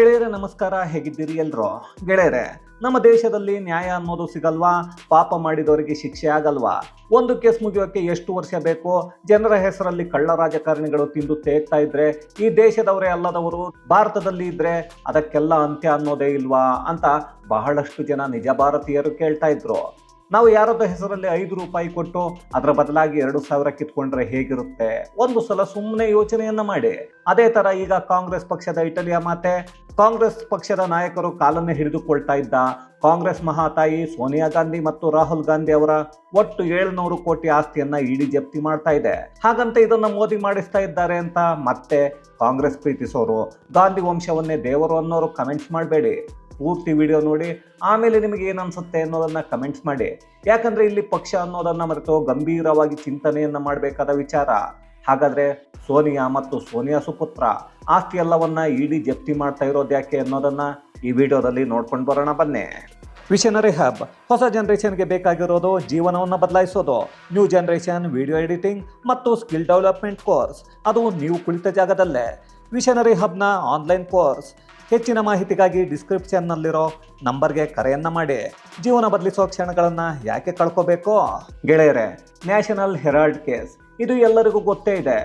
ಗೆಳೆಯರೆ, ನಮಸ್ಕಾರ. ಹೇಗಿದ್ದೀರಿ ಎಲ್ರು? ಗೆಳೆಯರೆ, ನಮ್ಮ ದೇಶದಲ್ಲಿ ನ್ಯಾಯ ಅನ್ನೋದು ಸಿಗಲ್ವಾ? ಪಾಪ ಮಾಡಿದವರಿಗೆ ಶಿಕ್ಷೆ ಆಗಲ್ವಾ? ಒಂದು ಕೇಸ್ ಮುಗಿಯೋಕೆ ಎಷ್ಟು ವರ್ಷ ಬೇಕು? ಜನರ ಹೆಸರಲ್ಲಿ ಕಳ್ಳ ರಾಜಕಾರಣಿಗಳು ತಿಂದು ತೇಗ್ತಾ ಇದ್ರೆ, ಈ ದೇಶದವರೇ ಅಲ್ಲದವರು ಭಾರತದಲ್ಲಿ ಇದ್ರೆ ಅದಕ್ಕೆಲ್ಲ ಅಂತ್ಯ ಅನ್ನೋದೇ ಇಲ್ವಾ? ಅಂತ ಬಹಳಷ್ಟು ಜನ ನಿಜ ಭಾರತೀಯರು ಕೇಳ್ತಾ ಇದ್ರು. ನಾವು ಯಾರದ ಹೆಸರಲ್ಲಿ ಐದು ರೂಪಾಯಿ ಕೊಟ್ಟು ಅದರ ಬದಲಾಗಿ ಎರಡು ಸಾವಿರ ಕಿತ್ಕೊಂಡ್ರೆ ಹೇಗಿರುತ್ತೆ? ಒಂದು ಸಲ ಸುಮ್ಮನೆ ಯೋಚನೆಯನ್ನ ಮಾಡಿ. ಅದೇ ತರ ಈಗ ಕಾಂಗ್ರೆಸ್ ಪಕ್ಷದ ಇಟಲಿಯ ಮಾತೆ, ಕಾಂಗ್ರೆಸ್ ಪಕ್ಷದ ನಾಯಕರು ಕಾಲನ್ನೇ ಹಿಡಿದುಕೊಳ್ತಾ ಇದ್ದ ಕಾಂಗ್ರೆಸ್ ಮಹಾತಾಯಿ ಸೋನಿಯಾ ಗಾಂಧಿ ಮತ್ತು ರಾಹುಲ್ ಗಾಂಧಿ ಅವರ ಒಟ್ಟು ಏಳ್ನೂರು ಕೋಟಿ ಆಸ್ತಿಯನ್ನ ಇಡಿ ಜಪ್ತಿ ಮಾಡ್ತಾ ಇದೆ. ಹಾಗಂತ ಇದನ್ನ ಮೋದಿ ಮಾಡಿಸ್ತಾ ಇದ್ದಾರೆ ಅಂತ ಮತ್ತೆ ಕಾಂಗ್ರೆಸ್ ಪ್ರೀತಿಸೋರು. ಗಾಂಧಿ ವಂಶವನ್ನೇ ದೇವರು ಅನ್ನೋರು ಕಮೆಂಟ್ಸ್ ಮಾಡಬೇಡಿ. ಪೂರ್ತಿ ವಿಡಿಯೋ ನೋಡಿ ಆಮೇಲೆ ನಿಮಗೆ ಏನು ಅನ್ಸುತ್ತೆ ಅನ್ನೋದನ್ನು ಕಮೆಂಟ್ಸ್ ಮಾಡಿ. ಯಾಕಂದರೆ ಇಲ್ಲಿ ಪಕ್ಷ ಅನ್ನೋದನ್ನು ಮರೆತು ಗಂಭೀರವಾಗಿ ಚಿಂತನೆಯನ್ನು ಮಾಡಬೇಕಾದ ವಿಚಾರ. ಹಾಗಾದರೆ ಸೋನಿಯಾ ಮತ್ತು ಸೋನಿಯಾ ಸುಪುತ್ರ ಆಸ್ತಿ ಎಲ್ಲವನ್ನ ಇಡಿ ಜಪ್ತಿ ಮಾಡ್ತಾ ಇರೋದು ಯಾಕೆ ಅನ್ನೋದನ್ನು ಈ ವಿಡಿಯೋದಲ್ಲಿ ನೋಡ್ಕೊಂಡು ಬರೋಣ ಬನ್ನಿ. ವಿಷನರಿ ಹಬ್ ಹೊಸ ಜನರೇಷನ್ಗೆ ಬೇಕಾಗಿರೋದು ಜೀವನವನ್ನು ಬದಲಾಯಿಸೋದು. ನ್ಯೂ ಜನರೇಷನ್ ವಿಡಿಯೋ ಎಡಿಟಿಂಗ್ ಮತ್ತು ಸ್ಕಿಲ್ ಡೆವಲಪ್ಮೆಂಟ್ ಕೋರ್ಸ್ ಅದು ನೀವು ಕುಳಿತ ಜಾಗದಲ್ಲೇ. ವಿಷನರಿ ಹಬ್ನ ಆನ್ಲೈನ್ ಕೋರ್ಸ್ ಹೆಚ್ಚಿನ ಮಾಹಿತಿಗಾಗಿ ಡಿಸ್ಕ್ರಿಪ್ಷನ್ನಲ್ಲಿರೋ ನಂಬರ್ಗೆ ಕರೆಯನ್ನು ಮಾಡಿ. ಜೀವನ ಬದಲಿಸೋ ಕ್ಷಣಗಳನ್ನು ಯಾಕೆ ಕಳ್ಕೋಬೇಕು? ಗೆಳೆಯರೆ ನ್ಯಾಷನಲ್ ಹೆರಾಲ್ಡ್ ಕೇಸ್ ಇದು ಎಲ್ಲರಿಗೂ ಗೊತ್ತೇ ಇದೆ.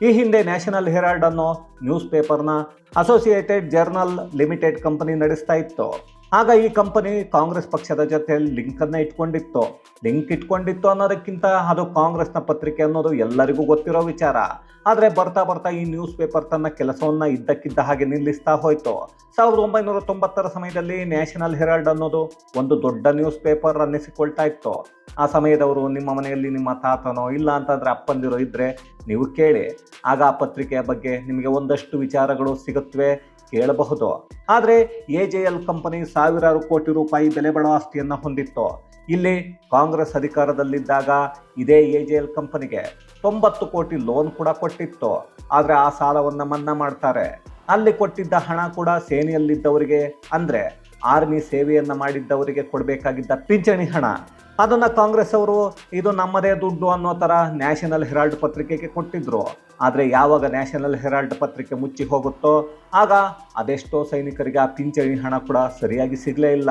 ಈ ಹಿಂದೆ ನ್ಯಾಷನಲ್ ಹೆರಾಲ್ಡ್ ಅನ್ನೋ ನ್ಯೂಸ್ ಪೇಪರ್ನ ಅಸೋಸಿಯೇಟೆಡ್ ಜರ್ನಲ್ ಲಿಮಿಟೆಡ್ ಕಂಪನಿ ನಡೆಸ್ತಾ ಇತ್ತು. ಆಗ ಈ ಕಂಪನಿ ಕಾಂಗ್ರೆಸ್ ಪಕ್ಷದ ಜೊತೆ ಲಿಂಕ್ ಅನ್ನ ಇಟ್ಕೊಂಡಿತ್ತು. ಲಿಂಕ್ ಇಟ್ಕೊಂಡಿತ್ತು ಅನ್ನೋದಕ್ಕಿಂತ ಅದು ಕಾಂಗ್ರೆಸ್ನ ಪತ್ರಿಕೆ ಅನ್ನೋದು ಎಲ್ಲರಿಗೂ ಗೊತ್ತಿರೋ ವಿಚಾರ. ಆದರೆ ಬರ್ತಾ ಬರ್ತಾ ಈ ನ್ಯೂಸ್ ಪೇಪರ್ ತನ್ನ ಕೆಲಸವನ್ನ ಇದ್ದಕ್ಕಿದ್ದ ಹಾಗೆ ನಿಲ್ಲಿಸ್ತಾ ಹೋಯಿತು. ಸಾವಿರದ ಒಂಬೈನೂರ ತೊಂಬತ್ತರ ಸಮಯದಲ್ಲಿ ನ್ಯಾಷನಲ್ ಹೆರಾಲ್ಡ್ ಅನ್ನೋದು ಒಂದು ದೊಡ್ಡ ನ್ಯೂಸ್ ಪೇಪರ್ ಅನ್ನಿಸಿಕೊಳ್ತಾ ಇತ್ತು. ಆ ಸಮಯದವರು ನಿಮ್ಮ ಮನೆಯಲ್ಲಿ ನಿಮ್ಮ ತಾತನೋ ಇಲ್ಲ ಅಂತಂದರೆ ಅಪ್ಪಂದಿರೋ ಇದ್ದರೆ ನೀವು ಕೇಳಿ. ಆಗ ಆ ಪತ್ರಿಕೆಯ ಬಗ್ಗೆ ನಿಮಗೆ ಒಂದಷ್ಟು ವಿಚಾರಗಳು ಸಿಗುತ್ತವೆ ಕೇಳಬಹುದು. ಆದರೆ ಎ ಜೆ ಎಲ್ ಕಂಪನಿ ಸಾವಿರಾರು ಕೋಟಿ ರೂಪಾಯಿ ಬೆಲೆ ಬಾಳುವ ಆಸ್ತಿಯನ್ನು ಹೊಂದಿತ್ತು. ಇಲ್ಲಿ ಕಾಂಗ್ರೆಸ್ ಅಧಿಕಾರದಲ್ಲಿದ್ದಾಗ ಇದೇ ಎ ಜೆ ಎಲ್ ಕಂಪನಿಗೆ ತೊಂಬತ್ತು ಕೋಟಿ ಲೋನ್ ಕೂಡ ಕೊಟ್ಟಿತ್ತು. ಆದರೆ ಆ ಸಾಲವನ್ನು ಮನ್ನಾ ಮಾಡ್ತಾರೆ. ಅಲ್ಲಿ ಕೊಟ್ಟಿದ್ದ ಹಣ ಕೂಡ ಸೇನೆಯಲ್ಲಿದ್ದವರಿಗೆ ಅಂದರೆ ಆರ್ಮಿ ಸೇವೆಯನ್ನು ಮಾಡಿದ್ದವರಿಗೆ ಕೊಡಬೇಕಾಗಿದ್ದ ಪಿಂಚಣಿ ಹಣ. ಅದನ್ನ ಕಾಂಗ್ರೆಸ್ ಅವರು, ಇದು ನಮ್ಮದೇ ದುಡ್ಡು ಅನ್ನೋ ಥರ ನ್ಯಾಷನಲ್ ಹೆರಾಲ್ಡ್ ಪತ್ರಿಕೆಗೆ ಕೊಟ್ಟಿದ್ರು. ಆದರೆ ಯಾವಾಗ ನ್ಯಾಷನಲ್ ಹೆರಾಲ್ಡ್ ಪತ್ರಿಕೆ ಮುಚ್ಚಿ ಹೋಗುತ್ತೋ, ಆಗ ಅದೆಷ್ಟೋ ಸೈನಿಕರಿಗೆ ಆ ಪಿಂಚಣಿ ಹಣ ಕೂಡ ಸರಿಯಾಗಿ ಸಿಗಲೇ ಇಲ್ಲ.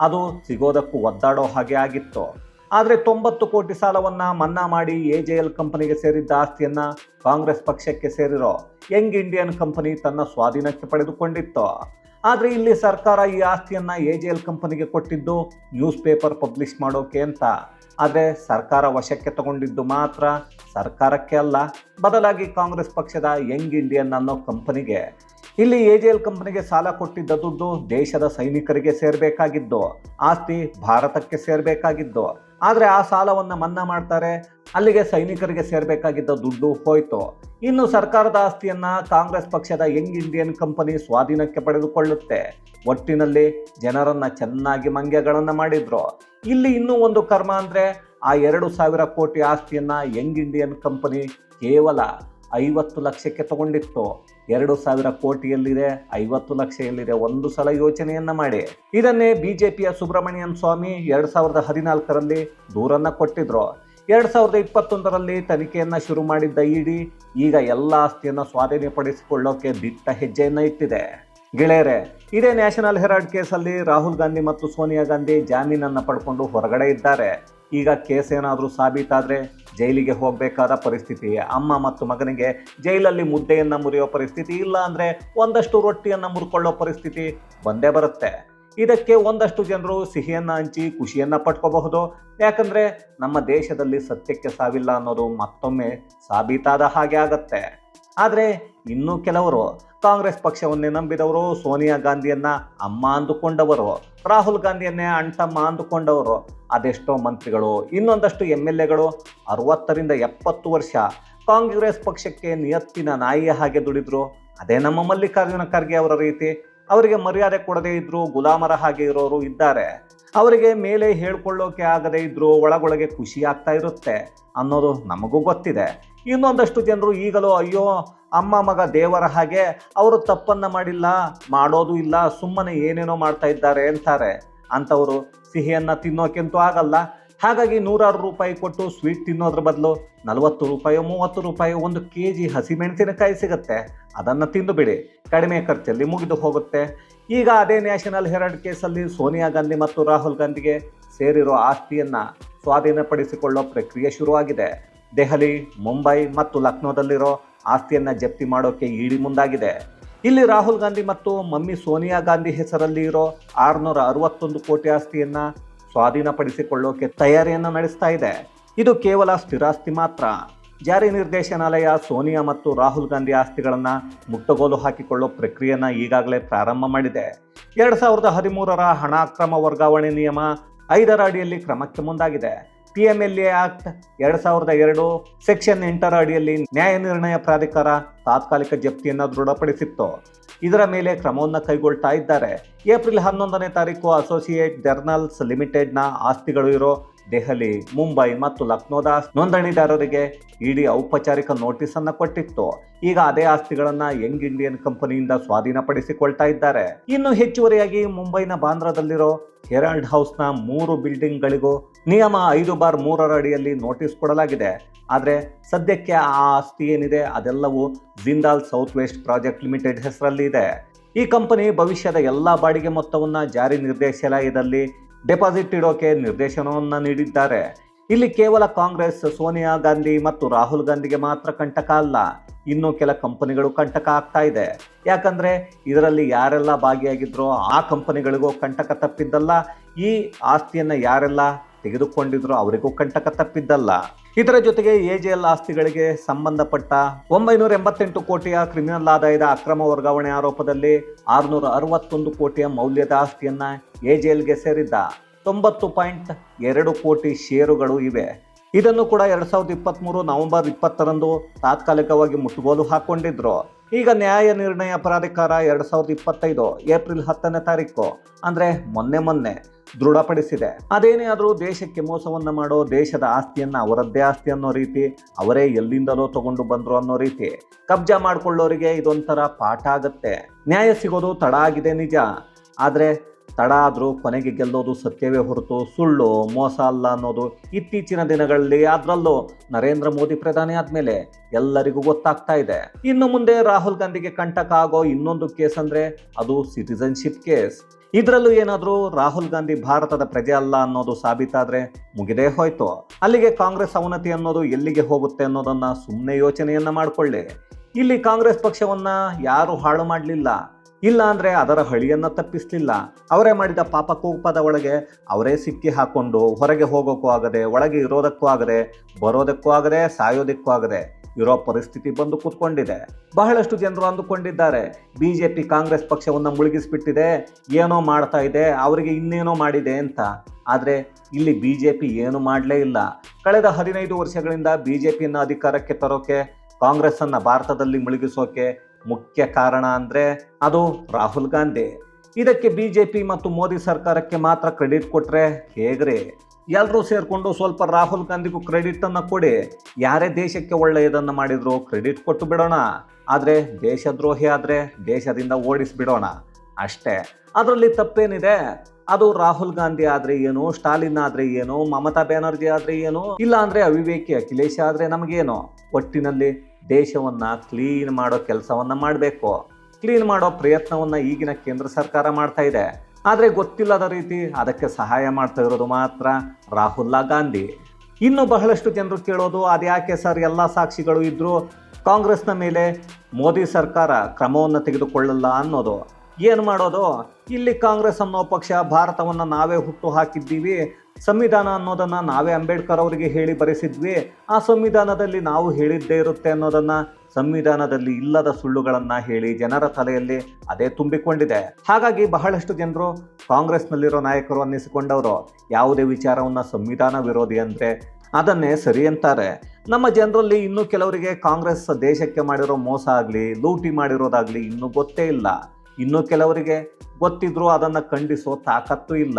ಅದು ಸಿಗೋದಕ್ಕೂ ಒದ್ದಾಡೋ ಹಾಗೆ ಆಗಿತ್ತು. ಆದರೆ ತೊಂಬತ್ತು ಕೋಟಿ ಸಾಲವನ್ನು ಮನ್ನಾ ಮಾಡಿ ಎ ಜೆ ಎಲ್ ಕಂಪನಿಗೆ ಸೇರಿದ್ದ ಆಸ್ತಿಯನ್ನು ಕಾಂಗ್ರೆಸ್ ಪಕ್ಷಕ್ಕೆ ಸೇರಿರೋ ಯಂಗ್ ಇಂಡಿಯನ್ ಕಂಪನಿ ತನ್ನ ಸ್ವಾಧೀನಕ್ಕೆ ಪಡೆದುಕೊಂಡಿತ್ತು. ಆದರೆ ಇಲ್ಲಿ ಸರ್ಕಾರ ಈ ಆಸ್ತಿಯನ್ನ ಎ ಜೆ ಎಲ್ ಕಂಪನಿಗೆ ಕೊಟ್ಟಿದ್ದು ನ್ಯೂಸ್ ಪೇಪರ್ ಪಬ್ಲಿಷ್ ಮಾಡೋಕೆ ಅಂತ. ಅದೇ ಸರ್ಕಾರ ವಶಕ್ಕೆ ತಗೊಂಡಿದ್ದು ಮಾತ್ರ ಸರ್ಕಾರಕ್ಕೆ ಅಲ್ಲ, ಬದಲಾಗಿ ಕಾಂಗ್ರೆಸ್ ಪಕ್ಷದ ಯಂಗ್ ಇಂಡಿಯನ್ ಅನ್ನೋ ಕಂಪನಿಗೆ. ಇಲ್ಲಿ ಎ ಜೆ ಎಲ್ ಕಂಪನಿಗೆ ಸಾಲ ಕೊಟ್ಟಿದ್ದ ದುಡ್ಡು ದೇಶದ ಸೈನಿಕರಿಗೆ ಸೇರಬೇಕಾಗಿದ್ದು, ಆಸ್ತಿ ಭಾರತಕ್ಕೆ ಸೇರಬೇಕಾಗಿದ್ದು. ಆದರೆ ಆ ಸಾಲವನ್ನು ಮನ್ನಾ ಮಾಡ್ತಾರೆ. ಅಲ್ಲಿಗೆ ಸೈನಿಕರಿಗೆ ಸೇರಬೇಕಾಗಿದ್ದ ದುಡ್ಡು ಹೋಯ್ತು. ಇನ್ನು ಸರ್ಕಾರದ ಆಸ್ತಿಯನ್ನು ಕಾಂಗ್ರೆಸ್ ಪಕ್ಷದ ಯಂಗ್ ಇಂಡಿಯನ್ ಕಂಪನಿ ಸ್ವಾಧೀನಕ್ಕೆ ಪಡೆದುಕೊಳ್ಳುತ್ತೆ. ಒಟ್ಟಿನಲ್ಲಿ ಜನರನ್ನು ಚೆನ್ನಾಗಿ ಮಂಗ್ಯಗಳನ್ನು ಮಾಡಿದ್ರು. ಇಲ್ಲಿ ಇನ್ನೂ ಒಂದು ಕರ್ಮ ಅಂದರೆ ಆ ಎರಡು ಸಾವಿರ ಕೋಟಿ ಆಸ್ತಿಯನ್ನು ಯಂಗ್ ಇಂಡಿಯನ್ ಕಂಪನಿ ಕೇವಲ ಐವತ್ತು ಲಕ್ಷಕ್ಕೆ ತಗೊಂಡಿತ್ತು. ಎರಡು ಸಾವಿರ ಕೋಟಿಯಲ್ಲಿದೆ, ಐವತ್ತು ಲಕ್ಷ ಎಲ್ಲಿದೆ ಒಂದು ಸಲ ಯೋಚನೆಯನ್ನ ಮಾಡಿ. ಇದನ್ನೇ ಬಿಜೆಪಿಯ ಸುಬ್ರಹ್ಮಣ್ಯನ್ ಸ್ವಾಮಿ ಎರಡ್ ಸಾವಿರದ ಹದಿನಾಲ್ಕರಲ್ಲಿ ದೂರನ್ನ ಕೊಟ್ಟಿದ್ರು. ಎರಡ್ ಸಾವಿರದ ಇಪ್ಪತ್ತೊಂದರಲ್ಲಿ ತನಿಖೆಯನ್ನ ಶುರು ಮಾಡಿದ್ದ ಇಡಿ ಈಗ ಎಲ್ಲ ಆಸ್ತಿಯನ್ನು ಸ್ವಾಧೀನಪಡಿಸಿಕೊಳ್ಳೋಕೆ ದಿಟ್ಟ ಹೆಜ್ಜೆಯನ್ನ ಇಟ್ಟಿದೆ. ಗೆಳೆಯರೆ, ಇದೇ ನ್ಯಾಷನಲ್ ಹೆರಾಲ್ಡ್ ಕೇಸಲ್ಲಿ ರಾಹುಲ್ ಗಾಂಧಿ ಮತ್ತು ಸೋನಿಯಾ ಗಾಂಧಿ ಜಾಮೀನನ್ನು ಪಡ್ಕೊಂಡು ಹೊರಗಡೆ ಇದ್ದಾರೆ. ಈಗ ಕೇಸ್ ಏನಾದರೂ ಸಾಬೀತಾದರೆ ಜೈಲಿಗೆ ಹೋಗಬೇಕಾದ ಪರಿಸ್ಥಿತಿ, ಅಮ್ಮ ಮತ್ತು ಮಗನಿಗೆ ಜೈಲಲ್ಲಿ ಮುದ್ದೆಯನ್ನು ಮುರಿಯೋ ಪರಿಸ್ಥಿತಿ ಇಲ್ಲ ಅಂದರೆ ಒಂದಷ್ಟು ರೊಟ್ಟಿಯನ್ನು ಮುರ್ಕೊಳ್ಳೋ ಪರಿಸ್ಥಿತಿ ಬಂದೇ ಬರುತ್ತೆ. ಇದಕ್ಕೆ ಒಂದಷ್ಟು ಜನರು ಸಿಹಿಯನ್ನು ಹಂಚಿ ಖುಷಿಯನ್ನು ಪಟ್ಕೋಬಹುದು. ಯಾಕಂದರೆ ನಮ್ಮ ದೇಶದಲ್ಲಿ ಸತ್ಯಕ್ಕೆ ಸಾವಿಲ್ಲ ಅನ್ನೋದು ಮತ್ತೊಮ್ಮೆ ಸಾಬೀತಾದ ಹಾಗೆ ಆಗತ್ತೆ. ಆದರೆ ಇನ್ನೂ ಕೆಲವರು ಕಾಂಗ್ರೆಸ್ ಪಕ್ಷವನ್ನೇ ನಂಬಿದವರು ಸೋನಿಯಾ ಗಾಂಧಿಯನ್ನ ಅಮ್ಮ ಅಂದುಕೊಂಡವರು, ರಾಹುಲ್ ಗಾಂಧಿಯನ್ನೇ ಅಣ್ತಮ್ಮ ಅಂದುಕೊಂಡವರು. ಅದೆಷ್ಟೋ ಮಂತ್ರಿಗಳು, ಇನ್ನೊಂದಷ್ಟು ಎಂ ಎಲ್ ಎಗಳು. ಅರವತ್ತರಿಂದ ಎಪ್ಪತ್ತು ವರ್ಷ ಕಾಂಗ್ರೆಸ್ ಪಕ್ಷಕ್ಕೆ ನಿಯತ್ತಿನ ನಾಯಿಯ ಹಾಗೆ ದುಡಿದ್ರು. ಅದೇ ನಮ್ಮ ಮಲ್ಲಿಕಾರ್ಜುನ ಖರ್ಗೆ ಅವರ ರೀತಿ. ಅವರಿಗೆ ಮರ್ಯಾದೆ ಕೊಡದೇ ಇದ್ರು ಗುಲಾಮರ ಹಾಗೆ ಇರೋರು ಇದ್ದಾರೆ. ಅವರಿಗೆ ಮೇಲೆ ಹೇಳ್ಕೊಳ್ಳೋಕೆ ಆಗದೇ ಇದ್ರು ಒಳಗೊಳಗೆ ಖುಷಿ ಆಗ್ತಾ ಇರುತ್ತೆ ಅನ್ನೋದು ನಮಗೂ ಗೊತ್ತಿದೆ. ಇನ್ನೊಂದಷ್ಟು ಜನರು ಈಗಲೂ ಅಯ್ಯೋ, ಅಮ್ಮ ಮಗ ದೇವರ ಹಾಗೆ ಅವರು ತಪ್ಪನ್ನು ಮಾಡಿಲ್ಲ, ಮಾಡೋದು ಇಲ್ಲ, ಸುಮ್ಮನೆ ಏನೇನೋ ಮಾಡ್ತಾ ಇದ್ದಾರೆ ಅಂತಾರೆ. ಅಂಥವರು ಸಿಹಿಯನ್ನು ತಿನ್ನೋಕ್ಕಿಂತೂ ಆಗಲ್ಲ. ಹಾಗಾಗಿ ನೂರಾರು ರೂಪಾಯಿ ಕೊಟ್ಟು ಸ್ವೀಟ್ ತಿನ್ನೋದ್ರ ಬದಲು ನಲವತ್ತು ರೂಪಾಯಿ, ಮೂವತ್ತು ರೂಪಾಯಿ ಒಂದು ಕೆ ಜಿ ಹಸಿಮೆಣಸಿನಕಾಯಿ ಸಿಗುತ್ತೆ. ಅದನ್ನು ತಿಂದು ಬಿಡಿ ಕಡಿಮೆ ಖರ್ಚಲ್ಲಿ ಮುಗಿದು ಹೋಗುತ್ತೆ. ಈಗ ಅದೇ ನ್ಯಾಷನಲ್ ಹೆರಾಲ್ಡ್ ಕೇಸಲ್ಲಿ ಸೋನಿಯಾ ಗಾಂಧಿ ಮತ್ತು ರಾಹುಲ್ ಗಾಂಧಿಗೆ ಸೇರಿರೋ ಆಸ್ತಿಯನ್ನು ಸ್ವಾಧೀನಪಡಿಸಿಕೊಳ್ಳೋ ಪ್ರಕ್ರಿಯೆ ಶುರುವಾಗಿದೆ. ದೆಹಲಿ, ಮುಂಬೈ ಮತ್ತು ಲಕ್ನೋದಲ್ಲಿರೋ ಆಸ್ತಿಯನ್ನು ಜಪ್ತಿ ಮಾಡೋಕೆ ಇಡಿ ಮುಂದಾಗಿದೆ. ಇಲ್ಲಿ ರಾಹುಲ್ ಗಾಂಧಿ ಮತ್ತು ಮಮ್ಮಿ ಸೋನಿಯಾ ಗಾಂಧಿ ಹೆಸರಲ್ಲಿ ಇರೋ ಆರುನೂರ ಅರವತ್ತೊಂದು ಕೋಟಿ ಆಸ್ತಿಯನ್ನು ಸ್ವಾಧೀನಪಡಿಸಿಕೊಳ್ಳೋಕೆ ತಯಾರಿಯನ್ನು ನಡೆಸ್ತಾ ಇದೆ. ಇದು ಕೇವಲ ಸ್ಥಿರಾಸ್ತಿ ಮಾತ್ರ. ಜಾರಿ ನಿರ್ದೇಶನಾಲಯ ಸೋನಿಯಾ ಮತ್ತು ರಾಹುಲ್ ಗಾಂಧಿ ಆಸ್ತಿಗಳನ್ನು ಮುಟ್ಟುಗೋಲು ಹಾಕಿಕೊಳ್ಳೋ ಪ್ರಕ್ರಿಯೆಯನ್ನು ಈಗಾಗಲೇ ಪ್ರಾರಂಭ ಮಾಡಿದೆ. ಎರಡು ಸಾವಿರದ ಹದಿಮೂರರ ಹಣ ಅಕ್ರಮ ವರ್ಗಾವಣೆ ನಿಯಮ ಐದರ ಅಡಿಯಲ್ಲಿ ಕ್ರಮಕ್ಕೆ ಮುಂದಾಗಿದೆ. P M L A act ಎರಡ್ ಸಾವಿರದ ಎರಡು ಸೆಕ್ಷನ್ ಎಂಟರ ಅಡಿಯಲ್ಲಿ ನ್ಯಾಯ ನಿರ್ಣಯ ಪ್ರಾಧಿಕಾರ ತಾತ್ಕಾಲಿಕ ಜಪ್ತಿಯನ್ನು ದೃಢಪಡಿಸಿತ್ತು. ಇದರ ಮೇಲೆ ಕ್ರಮವನ್ನು ಕೈಗೊಳ್ತಾ ಇದ್ದಾರೆ. ಏಪ್ರಿಲ್ ಹನ್ನೊಂದನೇ ತಾರೀಕು ಅಸೋಸಿಯೇಟ್ ಜರ್ನಲ್ಸ್ ಲಿಮಿಟೆಡ್ನ ಆಸ್ತಿಗಳು ಇರೋ ದೆಹಲಿ, ಮುಂಬೈ ಮತ್ತು ಲಕ್ನೋದ ನೋಂದಣಿದಾರರಿಗೆ ಇಡಿ ಔಪಚಾರಿಕ ನೋಟಿಸ್ ಅನ್ನು ಕೊಟ್ಟಿತ್ತು. ಈಗ ಅದೇ ಆಸ್ತಿಗಳನ್ನ ಯಂಗ್ ಇಂಡಿಯನ್ ಕಂಪನಿಯಿಂದ ಸ್ವಾಧೀನಪಡಿಸಿಕೊಳ್ತಾ ಇದ್ದಾರೆ. ಇನ್ನು ಹೆಚ್ಚುವರಿಯಾಗಿ ಮುಂಬೈನ ಬಾಂದ್ರಾದಲ್ಲಿರೋ ಹೆರಾಲ್ಡ್ ಹೌಸ್ನ ಮೂರು ಬಿಲ್ಡಿಂಗ್ಗಳಿಗೂ ನಿಯಮ ಐದು ಬಾರ್ ಮೂರರ ಅಡಿಯಲ್ಲಿ ನೋಟಿಸ್ ಕೊಡಲಾಗಿದೆ. ಆದರೆ ಸದ್ಯಕ್ಕೆ ಆ ಆಸ್ತಿ ಏನಿದೆ ಅದೆಲ್ಲವೂ Jindal South West Project Limited ಹೆಸರಲ್ಲಿ ಇದೆ. ಈ ಕಂಪನಿ ಭವಿಷ್ಯದ ಎಲ್ಲ ಬಾಡಿಗೆ ಮೊತ್ತವನ್ನು ಜಾರಿ ನಿರ್ದೇಶಾಲಯದಲ್ಲಿ ಡೆಪಾಸಿಟ್ ಇಡೋಕೆ ನಿರ್ದೇಶನವನ್ನು ನೀಡಿದ್ದಾರೆ. ಇಲ್ಲಿ ಕೇವಲ ಕಾಂಗ್ರೆಸ್, ಸೋನಿಯಾ ಗಾಂಧಿ ಮತ್ತು ರಾಹುಲ್ ಗಾಂಧಿಗೆ ಮಾತ್ರ ಕಂಟಕ ಅಲ್ಲ, ಇನ್ನೂ ಕೆಲ ಕಂಪನಿಗಳು ಕಂಟಕ ಆಗ್ತಾ ಇದೆ. ಯಾಕಂದ್ರೆ ಇದರಲ್ಲಿ ಯಾರೆಲ್ಲ ಭಾಗಿಯಾಗಿದ್ರೋ ಆ ಕಂಪನಿಗಳಿಗೂ ಕಂಟಕ ತಪ್ಪಿದ್ದಲ್ಲ, ಈ ಆಸ್ತಿಯನ್ನ ಯಾರೆಲ್ಲ ತೆಗೆದುಕೊಂಡಿದ್ರು ಅವರಿಗೂ ಕಂಟಕ ತಪ್ಪಿದ್ದಲ್ಲ. ಇದರ ಜೊತೆಗೆ ಎಜೆಎಲ್ ಆಸ್ತಿಗಳಿಗೆ ಸಂಬಂಧಪಟ್ಟ ಒಂಬೈನೂರ ಎಂಬತ್ತೆಂಟು ಕೋಟಿಯ ಕ್ರಿಮಿನಲ್ ಆದಾಯದ ಅಕ್ರಮ ವರ್ಗಾವಣೆ ಆರೋಪದಲ್ಲಿ ಆರುನೂರ ಅರವತ್ತೊಂದು ಕೋಟಿಯ ಮೌಲ್ಯದ ಆಸ್ತಿಯನ್ನ ಎಜೆಎಲ್ಗೆ ಸೇರಿದ್ದ. ತೊಂಬತ್ತು ಪಾಯಿಂಟ್ ಎರಡು ಕೋಟಿ ಷೇರುಗಳು ಇವೆ. ಇದನ್ನು ಕೂಡ ಎರಡ್ ಸಾವಿರದ ಇಪ್ಪತ್ತ್ಮೂರು ನವೆಂಬರ್ ಇಪ್ಪತ್ತರಂದು ತಾತ್ಕಾಲಿಕವಾಗಿ ಮುಟ್ಟುಗೋಲು ಹಾಕೊಂಡಿದ್ರು. ಈಗ ನ್ಯಾಯ ನಿರ್ಣಯ ಪ್ರಾಧಿಕಾರ ಎರಡ್ ಸಾವಿರದ ಇಪ್ಪತ್ತೈದು, ಏಪ್ರಿಲ್ ಹತ್ತನೇ ತಾರೀಕು, ಅಂದ್ರೆ ಮೊನ್ನೆ ಮೊನ್ನೆ ದೃಢಪಡಿಸಿದೆ. ಅದೇನೇ ಆದರೂ ದೇಶಕ್ಕೆ ಮೋಸವನ್ನ ಮಾಡೋ ದೇಶದ ಆಸ್ತಿಯನ್ನ ಅವರದ್ದೇ ಆಸ್ತಿ ಅನ್ನೋ ರೀತಿ, ಅವರೇ ಎಲ್ಲಿಂದಲೋ ತಗೊಂಡು ಬಂದ್ರು ಅನ್ನೋ ರೀತಿ. ಕಬ್ಜಾ ಮಾಡ್ಕೊಳ್ಳೋರಿಗೆ ಇದೊಂಥರ ಪಾಠ ಆಗತ್ತೆ. ನ್ಯಾಯ ಸಿಗೋದು ತಡ ಆಗಿದೆ ನಿಜ. ಆದರೆ ತಡ ಆದರೂ ಕೊನೆಗೆ ಗೆಲ್ಲೋದು ಸತ್ಯವೇ ಹೊರತು ಸುಳ್ಳು, ಮೋಸ ಅಲ್ಲ ಅನ್ನೋದು ಇತ್ತೀಚಿನ ದಿನಗಳಲ್ಲಿ. ಅದರಲ್ಲೂ ನರೇಂದ್ರ ಮೋದಿ ಪ್ರಧಾನಿ ಆದಮೇಲೆ ಎಲ್ಲರಿಗೂ ಗೊತ್ತಾಗ್ತಾ ಇದೆ. ಇನ್ನು ಮುಂದೆ ರಾಹುಲ್ ಗಾಂಧಿಗೆ ಕಂಟಕ ಆಗೋ ಇನ್ನೊಂದು ಕೇಸ್ ಅಂದ್ರೆ ಅದು ಸಿಟಿಸನ್ಶಿಪ್ ಕೇಸ್. ಇದರಲ್ಲೂ ಏನಾದರೂ ರಾಹುಲ್ ಗಾಂಧಿ ಭಾರತದ ಪ್ರಜೆ ಅಲ್ಲ ಅನ್ನೋದು ಸಾಬೀತಾದ್ರೆ ಮುಗಿದೇ ಹೋಯ್ತು. ಅಲ್ಲಿಗೆ ಕಾಂಗ್ರೆಸ್ ಅವನತಿ ಅನ್ನೋದು ಎಲ್ಲಿಗೆ ಹೋಗುತ್ತೆ ಅನ್ನೋದನ್ನ ಸುಮ್ಮನೆ ಯೋಚನೆಯನ್ನ ಮಾಡಿಕೊಳ್ಳಿ. ಇಲ್ಲಿ ಕಾಂಗ್ರೆಸ್ ಪಕ್ಷವನ್ನ ಯಾರು ಹಾಳು ಮಾಡಲಿಲ್ಲ. ಇಲ್ಲ ಅಂದ್ರೆ ಅದರ ಹಳಿಯನ್ನು ತಪ್ಪಿಸ್ಲಿಲ್ಲ. ಅವರೇ ಮಾಡಿದ ಪಾಪ ಒಳಗೆ ಅವರೇ ಸಿಕ್ಕಿ ಹಾಕೊಂಡು ಹೊರಗೆ ಹೋಗೋಕ್ಕೂ ಆಗದೆ, ಒಳಗೆ ಇರೋದಕ್ಕೂ ಆಗದೆ, ಬರೋದಕ್ಕೂ ಆಗದೆ, ಸಾಯೋದಕ್ಕೂ ಆಗದೆ ಇರೋ ಪರಿಸ್ಥಿತಿ ಬಂದು ಕೂತ್ಕೊಂಡಿದೆ. ಬಹಳಷ್ಟು ಜನರು ಅಂದುಕೊಂಡಿದ್ದಾರೆ, ಬಿಜೆಪಿ ಕಾಂಗ್ರೆಸ್ ಪಕ್ಷವನ್ನು ಮುಳುಗಿಸ್ಬಿಟ್ಟಿದೆ, ಏನೋ ಮಾಡ್ತಾ ಇದೆ, ಅವರಿಗೆ ಇನ್ನೇನೋ ಮಾಡಿದೆ ಅಂತ. ಆದರೆ ಇಲ್ಲಿ ಬಿ ಜೆ ಪಿ ಏನು ಮಾಡಲೇ ಇಲ್ಲ. ಕಳೆದ ಹದಿನೈದು ವರ್ಷಗಳಿಂದ ಬಿ ಜೆ ಪಿಯನ್ನು ಅಧಿಕಾರಕ್ಕೆ ತರೋಕೆ ಕಾಂಗ್ರೆಸ್ ಅನ್ನ ಭಾರತದಲ್ಲಿ ಮುಳುಗಿಸೋಕೆ ಮುಖ್ಯ ಕಾರಣ ಅಂದ್ರೆ ಅದು ರಾಹುಲ್ ಗಾಂಧಿ. ಇದಕ್ಕೆ ಬಿಜೆಪಿ ಮತ್ತು ಮೋದಿ ಸರ್ಕಾರಕ್ಕೆ ಮಾತ್ರ ಕ್ರೆಡಿಟ್ ಕೊಟ್ರೆ ಹೇಗ್ರಿ? ಎಲ್ಲರೂ ಸೇರಿಕೊಂಡು ಸ್ವಲ್ಪ ರಾಹುಲ್ ಗಾಂಧಿಗೂ ಕ್ರೆಡಿಟ್ ಅನ್ನ ಕೊಡಿ. ಯಾರೇ ದೇಶಕ್ಕೆ ಒಳ್ಳೆಯದನ್ನ ಮಾಡಿದ್ರು ಕ್ರೆಡಿಟ್ ಕೊಟ್ಟು ಬಿಡೋಣ. ಆದ್ರೆ ದೇಶದ್ರೋಹಿ ಆದ್ರೆ ದೇಶದಿಂದ ಓಡಿಸಿಬಿಡೋಣ ಅಷ್ಟೇ. ಅದರಲ್ಲಿ ತಪ್ಪೇನಿದೆ? ಅದು ರಾಹುಲ್ ಗಾಂಧಿ ಆದ್ರೆ ಏನು? ಸ್ಟಾಲಿನ್ ಆದ್ರೆ ಏನು? ಮಮತಾ ಬ್ಯಾನರ್ಜಿ ಆದ್ರೆ ಏನು? ಇಲ್ಲ ಅಂದ್ರೆ ಅವಿವೇಕಿ ಅಖಿಲೇಶ್ ಆದ್ರೆ ನಮಗೇನು? ಒಟ್ಟಿನಲ್ಲಿ ದೇಶವನ್ನ ಕ್ಲೀನ್ ಮಾಡೋ ಕೆಲಸವನ್ನು ಮಾಡಬೇಕು. ಕ್ಲೀನ್ ಮಾಡೋ ಪ್ರಯತ್ನವನ್ನು ಈಗಿನ ಕೇಂದ್ರ ಸರ್ಕಾರ ಮಾಡ್ತಾ ಇದೆ. ಆದರೆ ಗೊತ್ತಿಲ್ಲದ ರೀತಿ ಅದಕ್ಕೆ ಸಹಾಯ ಮಾಡ್ತಾ ಇರೋದು ಮಾತ್ರ ರಾಹುಲ್ ಗಾಂಧಿ. ಇನ್ನು ಬಹಳಷ್ಟು ಜನರು ಕೇಳೋದು ಅದ್ಯಾಕೆ ಸರ್ ಎಲ್ಲ ಸಾಕ್ಷಿಗಳು ಇದ್ದರೂ ಕಾಂಗ್ರೆಸ್ನ ಮೇಲೆ ಮೋದಿ ಸರ್ಕಾರ ಕ್ರಮವನ್ನು ತೆಗೆದುಕೊಳ್ಳಲ್ಲ ಅನ್ನೋದು. ಏನು ಮಾಡೋದು? ಇಲ್ಲಿ ಕಾಂಗ್ರೆಸ್ ಅನ್ನೋ ಪಕ್ಷ ಭಾರತವನ್ನು ನಾವೇ ಹುಟ್ಟು ಹಾಕಿದ್ದೀವಿ. ಸಂವಿಧಾನ ಅನ್ನೋದನ್ನು ನಾವೇ ಅಂಬೇಡ್ಕರ್ ಅವರಿಗೆ ಹೇಳಿ ಬರೆಸಿದ್ವಿ. ಆ ಸಂವಿಧಾನದಲ್ಲಿ ನಾವು ಹೇಳಿದ್ದೇ ಇರುತ್ತೆ ಅನ್ನೋದನ್ನು ಸಂವಿಧಾನದಲ್ಲಿ ಇಲ್ಲದ ಸುಳ್ಳುಗಳನ್ನು ಹೇಳಿ ಜನರ ತಲೆಯಲ್ಲಿ ಅದೇ ತುಂಬಿಕೊಂಡಿದೆ. ಹಾಗಾಗಿ ಬಹಳಷ್ಟು ಜನರು ಕಾಂಗ್ರೆಸ್ನಲ್ಲಿರೋ ನಾಯಕರು ಅನ್ನಿಸಿಕೊಂಡವರು. ಯಾವುದೇ ವಿಚಾರವನ್ನು ಸಂವಿಧಾನ ವಿರೋಧಿ ಅಂದರೆ ಅದನ್ನೇ ಸರಿ ಅಂತಾರೆ. ನಮ್ಮ ಜನರಲ್ಲಿ ಇನ್ನೂ ಕೆಲವರಿಗೆ ಕಾಂಗ್ರೆಸ್ ದೇಶಕ್ಕೆ ಮಾಡಿರೋ ಮೋಸ ಆಗಲಿ, ಲೂಟಿ ಮಾಡಿರೋದಾಗಲಿ ಇನ್ನೂ ಗೊತ್ತೇ ಇಲ್ಲ. ಇನ್ನು ಕೆಲವರಿಗೆ ಗೊತ್ತಿದ್ರೂ ಅದನ್ನು ಖಂಡಿಸೋ ತಾಕತ್ತು ಇಲ್ಲ.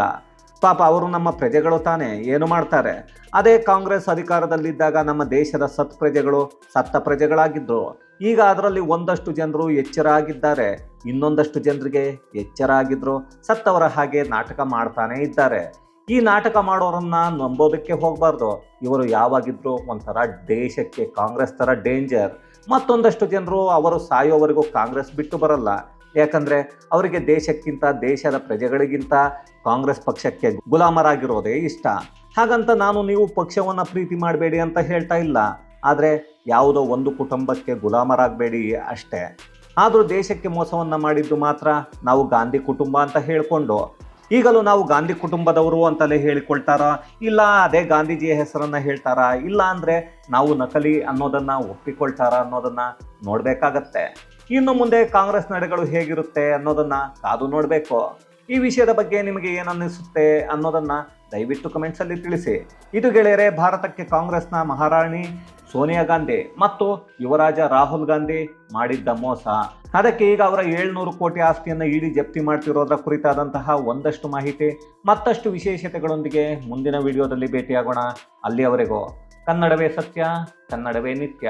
ಪಾಪ ಅವರು ನಮ್ಮ ಪ್ರಜೆಗಳು ತಾನೇ, ಏನು ಮಾಡ್ತಾರೆ? ಅದೇ ಕಾಂಗ್ರೆಸ್ ಅಧಿಕಾರದಲ್ಲಿದ್ದಾಗ ನಮ್ಮ ದೇಶದ ಸತ್ ಪ್ರಜೆಗಳು ಸತ್ತ ಪ್ರಜೆಗಳಾಗಿದ್ರು. ಈಗ ಅದರಲ್ಲಿ ಒಂದಷ್ಟು ಜನರು ಎಚ್ಚರ ಆಗಿದ್ದಾರೆ, ಇನ್ನೊಂದಷ್ಟು ಜನರಿಗೆ ಎಚ್ಚರ ಆಗಿದ್ರು, ಸತ್ತವರ ಹಾಗೆ ನಾಟಕ ಮಾಡ್ತಾನೇ ಇದ್ದಾರೆ. ಈ ನಾಟಕ ಮಾಡೋರನ್ನ ನಂಬೋದಕ್ಕೆ ಹೋಗಬಾರ್ದು. ಇವರು ಯಾವಾಗಿದ್ರು ಒಂಥರ ದೇಶಕ್ಕೆ, ಕಾಂಗ್ರೆಸ್ ಥರ ಡೇಂಜರ್. ಮತ್ತೊಂದಷ್ಟು ಜನರು ಅವರು ಸಾಯೋವರೆಗೂ ಕಾಂಗ್ರೆಸ್ ಬಿಟ್ಟು ಬರಲ್ಲ. ಯಾಕಂದ್ರೆ ಅವರಿಗೆ ದೇಶಕ್ಕಿಂತ, ದೇಶದ ಪ್ರಜೆಗಳಿಗಿಂತ ಕಾಂಗ್ರೆಸ್ ಪಕ್ಷಕ್ಕೆ ಗುಲಾಮರಾಗಿರೋದೇ ಇಷ್ಟ. ಹಾಗಂತ ನಾನು ನೀವು ಪಕ್ಷವನ್ನ ಪ್ರೀತಿ ಮಾಡಬೇಡಿ ಅಂತ ಹೇಳ್ತಾ ಇಲ್ಲ. ಆದರೆ ಯಾವುದೋ ಒಂದು ಕುಟುಂಬಕ್ಕೆ ಗುಲಾಮರಾಗಬೇಡಿ ಅಷ್ಟೇ. ಆದರೂ ದೇಶಕ್ಕೆ ಮೋಸವನ್ನ ಮಾಡಿದ್ದು ಮಾತ್ರ ನಾವು ಗಾಂಧಿ ಕುಟುಂಬ ಅಂತ ಹೇಳಿಕೊಂಡು. ಈಗಲೂ ನಾವು ಗಾಂಧಿ ಕುಟುಂಬದವರು ಅಂತಲೇ ಹೇಳಿಕೊಳ್ತಾರಾ? ಇಲ್ಲ, ಅದೇ ಗಾಂಧೀಜಿಯ ಹೆಸರನ್ನ ಹೇಳ್ತಾರಾ? ಇಲ್ಲ ಅಂದರೆ ನಾವು ನಕಲಿ ಅನ್ನೋದನ್ನ ಒಪ್ಪಿಕೊಳ್ತಾರಾ ಅನ್ನೋದನ್ನ ನೋಡ್ಬೇಕಾಗತ್ತೆ. ಇನ್ನು ಮುಂದೆ ಕಾಂಗ್ರೆಸ್ ನಡೆಗಳು ಹೇಗಿರುತ್ತೆ ಅನ್ನೋದನ್ನ ಕಾದು ನೋಡಬೇಕು. ಈ ವಿಷಯದ ಬಗ್ಗೆ ನಿಮಗೆ ಏನನ್ನಿಸುತ್ತೆ ಅನ್ನೋದನ್ನ ದಯವಿಟ್ಟು ಕಮೆಂಟ್ಸಲ್ಲಿ ತಿಳಿಸಿ. ಇದು ಗೆಳೆಯರೆ, ಭಾರತಕ್ಕೆ ಕಾಂಗ್ರೆಸ್ನ ಮಹಾರಾಣಿ ಸೋನಿಯಾ ಗಾಂಧಿ ಮತ್ತು ಯುವರಾಜ ರಾಹುಲ್ ಗಾಂಧಿ ಮಾಡಿದ್ದ ಮೋಸ. ಅದಕ್ಕೆ ಈಗ ಅವರ ಏಳ್ನೂರು ಕೋಟಿ ಆಸ್ತಿಯನ್ನು ಇಡಿ ಜಪ್ತಿ ಮಾಡ್ತಿರೋದ್ರ ಕುರಿತಾದಂತಹ ಒಂದಷ್ಟು ಮಾಹಿತಿ, ಮತ್ತಷ್ಟು ವಿಶೇಷತೆಗಳೊಂದಿಗೆ ಮುಂದಿನ ವಿಡಿಯೋದಲ್ಲಿ ಭೇಟಿಯಾಗೋಣ. ಅಲ್ಲಿಯವರೆಗೂ ಕನ್ನಡವೇ ಸತ್ಯ, ಕನ್ನಡವೇ ನಿತ್ಯ.